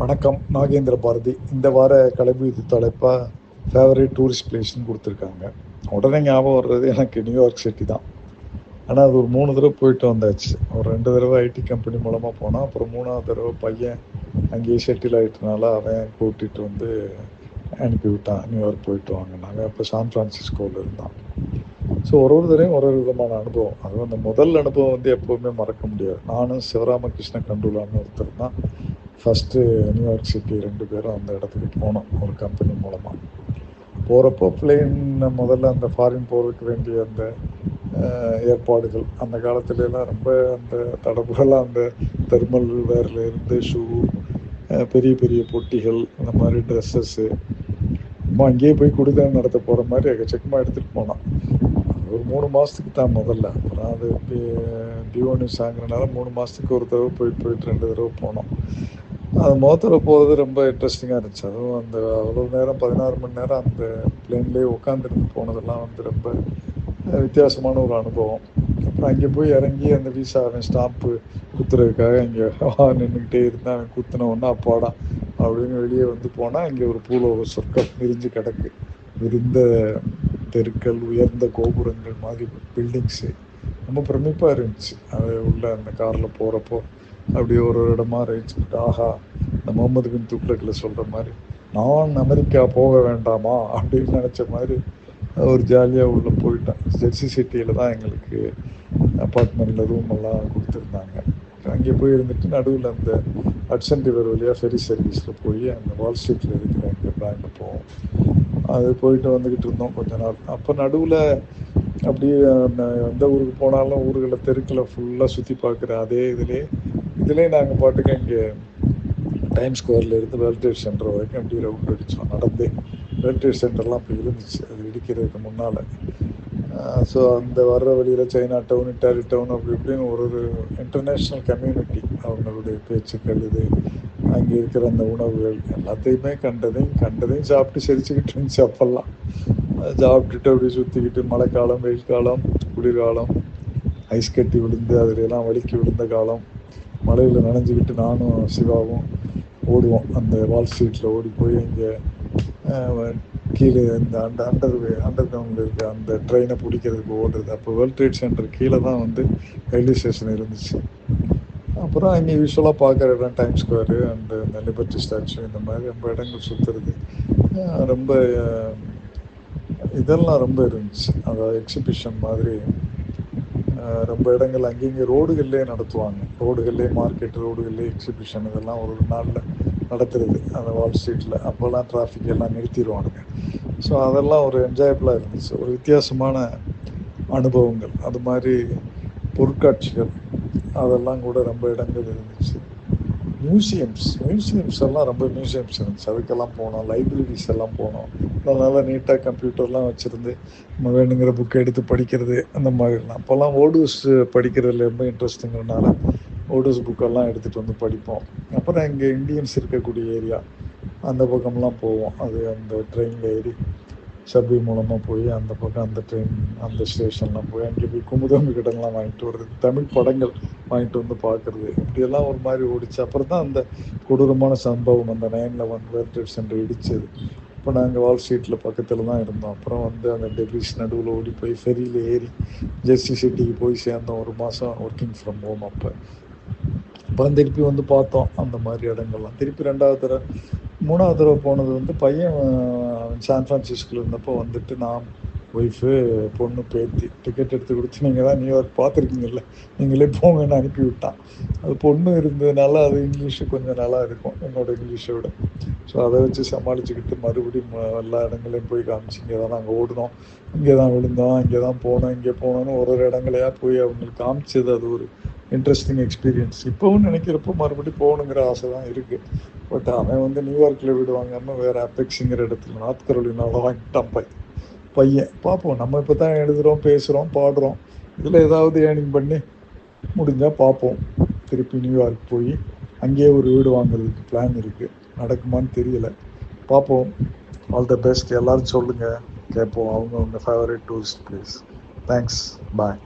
வணக்கம் நாகேந்திர பாரதி. இந்த வார கலைபுதி தலைப்பாக ஃபேவரட் டூரிஸ்ட் பிளேஸ்னு கொடுத்துருக்காங்க. உடனே ஞாபகம் வர்றது எனக்கு நியூயார்க் சிட்டி தான். ஆனால் அது ஒரு மூணு தடவை போயிட்டு வந்தாச்சு. ஒரு ரெண்டு தடவை ஐடி கம்பெனி மூலமாக போனால் அப்புறம் மூணாவது தடவை பையன் அங்கேயே செட்டில் ஆகிட்டனால அவன் கூட்டிகிட்டு வந்து அனுப்பி விட்டான். நியூயார்க் போயிட்டு வாங்க நாங்கள் அப்போ சான் ஃப்ரான்சிஸ்கோவில் இருந்தான். ஸோ ஒரு ஒரு தடவையும் ஒரு ஒரு விதமான அனுபவம். அதுவும் அந்த முதல் அனுபவம் வந்து எப்போவுமே மறக்க முடியாது. நானும் சிவராமகிருஷ்ண கண்டுலான்னு ஒருத்தர் தான். ஃபஸ்ட்டு நியூயார்க் சிட்டி ரெண்டு பேரும் அந்த இடத்துக்கு போனோம் ஒரு கம்பெனி மூலமாக போகிறப்போ பிளெயின் முதல்ல அந்த ஃபாரின் போகிறதுக்கு வேண்டிய அந்த ஏற்பாடுகள் அந்த காலத்துலலாம் ரொம்ப அந்த தடப்புகளாக அந்த தெர்மல் வேரில் இருந்து ஷூ பெரிய பெரிய பொட்டிகள் இந்த மாதிரி ட்ரெஸ்ஸஸ்ஸு நம்ம அங்கேயே போய் குடிதான் நடத்த போகிற மாதிரி எக்கச்சக்கமாக எடுத்துகிட்டு போனோம் ஒரு மூணு மாதத்துக்கு தான் முதல்ல. அப்புறம் அது டியோனிஸ் ஆங்குறனால மூணு மாதத்துக்கு ஒரு தடவை போயிட்டு போயிட்டு ரெண்டு தடவை போனோம். அது முகத்தில் போகிறது ரொம்ப இன்ட்ரெஸ்டிங்காக இருந்துச்சு. அதுவும் அந்த அவ்வளோ நேரம் பதினாறு மணி நேரம் அந்த பிளேன்லேயே உட்காந்துருந்து போனதெல்லாம் வந்து ரொம்ப வித்தியாசமான ஒரு அனுபவம். அப்புறம் அங்கே போய் இறங்கி அந்த வீசா அவன் ஸ்டாம்ப்பு குத்துறதுக்காக இங்கே நின்றுக்கிட்டே இருந்தான் அவன் குத்துன ஒன்றா அப்பாடா அப்படின்னு வெளியே வந்து போனால் இங்கே ஒரு பூலோக சொர்க்கம் விரிஞ்சு கிடக்கு. விரிந்த தெருக்கள் உயர்ந்த கோபுரங்கள் மாதிரி பில்டிங்ஸு ரொம்ப பிரமிப்பாக இருந்துச்சு. அது உள்ள அந்த காரில் போகிறப்போ அப்படியே ஒரு ஒரு இடமா பண்ணிட்டு ஆஹா இந்த முகமது பின் துக்ளக்கில் சொல்கிற மாதிரி நான் அமெரிக்கா போக வேண்டாமா? அப்படின்னு நினச்ச மாதிரி ஒரு ஜாலியாக உள்ளே போயிட்டேன். ஜெர்சி சிட்டியில் தான் எங்களுக்கு அப்பார்ட்மெண்ட்டில் ரூம் எல்லாம் கொடுத்துருந்தாங்க. அங்கே போய் இருந்துட்டு நடுவில் அந்த ஹட்சன் ரிவர் வழியாக ஃபெரி சர்வீஸில் போய் அந்த வால் ஸ்ட்ரீட்டில் இருக்கிற எங்கள் பேங்க்கு போவோம். அது போயிட்டு வந்துக்கிட்டு இருந்தோம் கொஞ்ச நாள். அப்போ நடுவில் அப்படியே எந்த ஊருக்கு போனாலும் ஊர்களை தெருக்களை ஃபுல்லாக சுற்றி பார்க்குற அதே இதிலே இதிலே நாங்கள் பாட்டுக்கு இங்கே டைம் ஸ்கொயரில் இருந்து வேர்ல்ட் ட்ரேட் சென்டர் வரைக்கும் அப்படியே ரவுண்ட் அடித்தோம் நடந்தே. வேர்ல்ட் ட்ரேட் சென்டர்லாம் இப்போ இருந்துச்சு. அது இடிக்கிறதுக்கு முன்னால். ஸோ அந்த வர்ற வழியில் சைனா டவுன் இட்டாலி டவுன் அப்படி இப்படின்னு ஒரு ஒரு இன்டர்நேஷ்னல் கம்யூனிட்டி அவங்களுடைய பேச்சுக்கள் இது. அங்கே இருக்கிற அந்த உணவுகள் எல்லாத்தையுமே கண்டதையும் கண்டதையும் சாப்பிட்டு சிரிச்சுக்கிட்டு இருந்துச்சு அப்பெல்லாம். சாப்பிட்டுட்டு அப்படி சுற்றிக்கிட்டு மழைக்காலம் வெயில் காலம் குளிர்காலம் ஐஸ் கட்டி விழுந்து அதுலெல்லாம் வலிக்கி விழுந்த காலம். மழையில் நனைஞ்சிக்கிட்டு நானும் சிவாவும் ஓடுவோம். அந்த வால் ஸ்ட்ரீட்டில் ஓடி போய் இங்கே கீழே இந்த அண்ட அண்டர் அண்டர் கிரவுண்டில் இருக்க அந்த ட்ரெயினை பிடிக்கிறதுக்கு ஓடுறது. அப்போ வேர்ல்ட் ட்ரேட் சென்டர் கீழே தான் வந்து ரயில்வே ஸ்டேஷன் இருந்துச்சு. அப்புறம் அங்கே யூஸ்வலாக பார்க்குற இடம் டைம் ஸ்கொயரு அண்டு இந்த லிபர்ட்டி ஸ்டாச்சு இந்த மாதிரி ரொம்ப இடங்கள் சுற்றுறது ரொம்ப இதெல்லாம் ரொம்ப இருந்துச்சு. அதாவது எக்ஸிபிஷன் மாதிரி. ரொம்ப இடங்கள் அங்கேயும் ரோடுகள்லேயே நடத்துவாங்க. ரோடுகள்லேயே மார்க்கெட் ரோடுகள்லேயே எக்ஸிபிஷன் இதெல்லாம் ஒரு நாளில் நடத்துறது. அந்த வால் ஸ்ட்ரீட்டில் அப்போல்லாம் டிராஃபிக் எல்லாம் நிறுத்திடுவானுங்க. ஸோ அதெல்லாம் ஒரு என்ஜாயபிளாக இருந்துச்சு. ஒரு வித்தியாசமான அனுபவங்கள். அது மாதிரி பொருட்காட்சிகள். அதெல்லாம் கூட ரொம்ப இடங்கள் இருந்துச்சு. மியூசியம்ஸ் மியூசியம்ஸ் எல்லாம் ரொம்ப மியூசியம்ஸ் இருந்துச்சு அதுக்கெல்லாம் போனோம் லைப்ரரிஸ் எல்லாம் போனோம். நல்லா நீட்டாக கம்ப்யூட்டர்லாம் வச்சுருந்து நம்ம வேணுங்கிற புக்கை எடுத்து படிக்கிறது அந்த மாதிரிலாம். அப்போல்லாம் ஓடுஸ் படிக்கிறதுல ரொம்ப இன்ட்ரெஸ்ட்டுங்கிறனால ஓடுஸ் புக்கெல்லாம் எடுத்துகிட்டு வந்து படிப்போம். அப்புறம் இங்கே இந்தியன்ஸ் இருக்கக்கூடிய ஏரியா அந்த பக்கம்லாம் போவோம். அது அந்த ட்ரெயினில் ஏறி. சப்வி மூலமாக போய் அந்த பக்கம் அந்த ட்ரெயின் அந்த ஸ்டேஷன்லாம் போய் அங்கே போய் குமுதம் கடன்லாம் வாங்கிட்டு வர்றது தமிழ் படங்கள் வாங்கிட்டு வந்து பார்க்குறது இப்படியெல்லாம் ஒரு மாதிரி ஓடிச்சு. அப்புறம் தான் அந்த கொடூரமான சம்பவம் அந்த nine eleven World Trade Center இடிச்சது இப்போ நாங்கள் வால் ஸ்ட்ரீட்டில் பக்கத்தில் தான் இருந்தோம். அப்புறம் வந்து அந்த டெபிஸ் நடுவில் ஓடி போய் ஃபெரியில் ஏறி ஜெர்சி சிட்டிக்கு போய் சேர்ந்தோம். ஒரு மாதம் ஒர்க்கிங் ஃப்ரம் ஹோம் அப்போ. அப்புறம் திருப்பி வந்து பார்த்தோம் அந்த மாதிரி இடங்கள்லாம். திருப்பி ரெண்டாவது தடவை மூணாவது தடவை போனது வந்து பையன் சான் ஃப்ரான்சிஸ்கோவில் இருந்தப்போ வந்துட்டு நான் ஒய்ஃபு பொண்ணு பேத்தி டிக்கெட் எடுத்து கொடுத்து நீங்கள் தான் நியூயார்க் பார்த்துருக்கீங்கல்ல நீங்களே போங்கன்னு அனுப்பி விட்டான். அது பொண்ணு இருந்ததுனால அது இங்கிலீஷு கொஞ்சம் நல்லா இருக்கும் என்னோட இங்கிலீஷை விட. ஸோ அதை வச்சு சமாளிச்சுக்கிட்டு மறுபடியும் எல்லா இடங்களையும் போய் காமிச்சு இங்கே தான் நாங்கள் ஓடினோம் இங்கே தான் விழுந்தோம் இங்கே தான் போனோம் இங்கே போனோன்னு ஒரு ஒரு இடங்களையாக போய் அவங்களுக்கு காமிச்சது அது ஒரு இன்ட்ரெஸ்டிங் எக்ஸ்பீரியன்ஸ் இப்போவும் நினைக்கிறப்போ மறுபடியும் போகணுங்கிற ஆசை தான் இருக்குது பட் அவன் வந்து நியூயார்க்கில் வீடு வாங்காமல் வேறு அப்பெக்ஸுங்கிற இடத்துல நார்த் கரோலினாவில் வாங்கிட்டான் பையன் பையன். பார்ப்போம் நம்ம இப்போ தான் எழுதுகிறோம் பேசுகிறோம் பாடுறோம். இதில் ஏதாவது ஏர்னிங் பண்ணி முடிஞ்சால் பார்ப்போம் திருப்பி நியூயார்க் போய் அங்கேயே ஒரு வீடு வாங்குறதுக்கு பிளான் இருக்குது நடக்குமான்னு தெரியல. பார்ப்போம் ஆல் த பெஸ்ட் எல்லோரும் சொல்லுங்கள் கேட்போம் அவங்க அவங்க favourite tourist place thanks bye